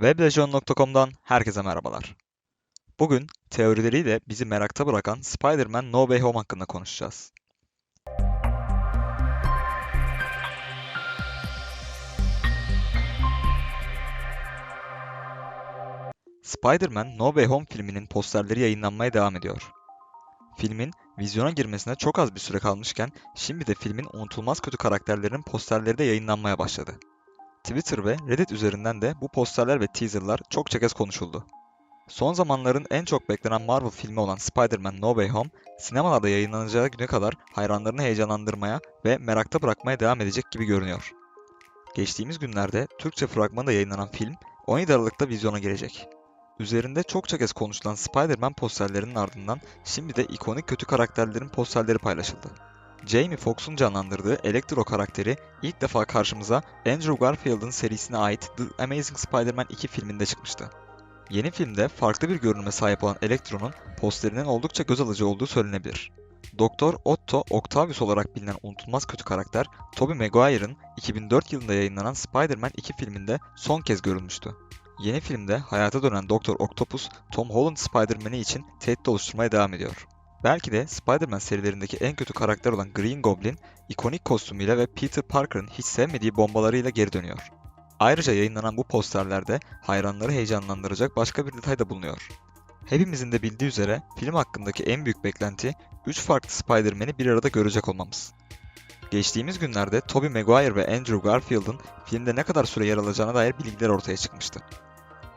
Weblegion.com'dan herkese merhabalar. Bugün teorileriyle bizi merakta bırakan Spider-Man No Way Home hakkında konuşacağız. Spider-Man No Way Home filminin posterleri yayınlanmaya devam ediyor. Filmin vizyona girmesine çok az bir süre kalmışken şimdi de filmin unutulmaz kötü karakterlerinin posterleri de yayınlanmaya başladı. Twitter ve Reddit üzerinden de bu posterler ve teaserlar çokça kez konuşuldu. Son zamanların en çok beklenen Marvel filmi olan Spider-Man No Way Home, sinemalarda yayınlanacağı güne kadar hayranlarını heyecanlandırmaya ve merakta bırakmaya devam edecek gibi görünüyor. Geçtiğimiz günlerde Türkçe fragmanı yayınlanan film 17 Aralık'ta vizyona girecek. Üzerinde çokça kez konuşulan Spider-Man posterlerinin ardından şimdi de ikonik kötü karakterlerin posterleri paylaşıldı. Jamie Foxx'un canlandırdığı Electro karakteri ilk defa karşımıza Andrew Garfield'ın serisine ait The Amazing Spider-Man 2 filminde çıkmıştı. Yeni filmde farklı bir görünüme sahip olan Electro'nun posterinin oldukça göz alıcı olduğu söylenebilir. Doktor Otto Octavius olarak bilinen unutulmaz kötü karakter, Tobey Maguire'ın 2004 yılında yayınlanan Spider-Man 2 filminde son kez görülmüştü. Yeni filmde hayata dönen Doktor Octopus, Tom Holland Spider-Man'i için tehdit oluşturmaya devam ediyor. Belki de Spider-Man serilerindeki en kötü karakter olan Green Goblin, ikonik kostümüyle ve Peter Parker'ın hiç sevmediği bombalarıyla geri dönüyor. Ayrıca yayınlanan bu posterlerde hayranları heyecanlandıracak başka bir detay da bulunuyor. Hepimizin de bildiği üzere film hakkındaki en büyük beklenti 3 farklı Spider-Man'i bir arada görecek olmamız. Geçtiğimiz günlerde Tobey Maguire ve Andrew Garfield'ın filmde ne kadar süre yer alacağına dair bilgiler ortaya çıkmıştı.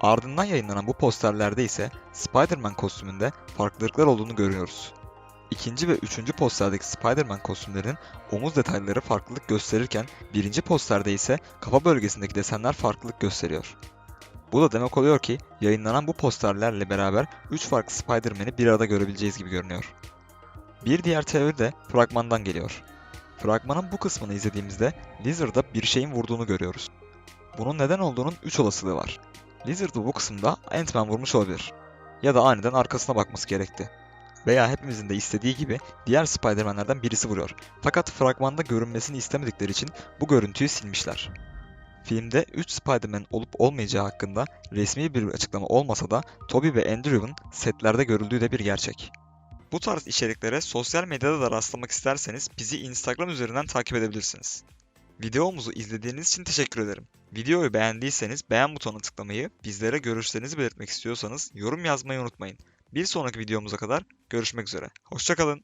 Ardından yayınlanan bu posterlerde ise Spider-Man kostümünde farklılıklar olduğunu görüyoruz. İkinci ve üçüncü posterdeki Spider-Man kostümlerinin omuz detayları farklılık gösterirken birinci posterde ise kafa bölgesindeki desenler farklılık gösteriyor. Bu da demek oluyor ki yayınlanan bu posterlerle beraber 3 farklı Spider-Man'i bir arada görebileceğiz gibi görünüyor. Bir diğer teori de fragmandan geliyor. Fragmanın bu kısmını izlediğimizde Lizard'a bir şeyin vurduğunu görüyoruz. Bunun neden olduğunun 3 olasılığı var. Lizard'ı bu kısımda Ant-Man vurmuş olabilir. Ya da aniden arkasına bakması gerekti. Veya hepimizin de istediği gibi diğer Spider-Man'lerden birisi vuruyor. Fakat fragmanda görünmesini istemedikleri için bu görüntüyü silmişler. Filmde 3 Spider-Man olup olmayacağı hakkında resmi bir açıklama olmasa da Tobey ve Andrew'un setlerde görüldüğü de bir gerçek. Bu tarz içeriklere sosyal medyada da rastlamak isterseniz bizi Instagram üzerinden takip edebilirsiniz. Videomuzu izlediğiniz için teşekkür ederim. Videoyu beğendiyseniz beğen butonuna tıklamayı, bizlere görüşlerinizi belirtmek istiyorsanız yorum yazmayı unutmayın. Bir sonraki videomuza kadar görüşmek üzere. Hoşçakalın.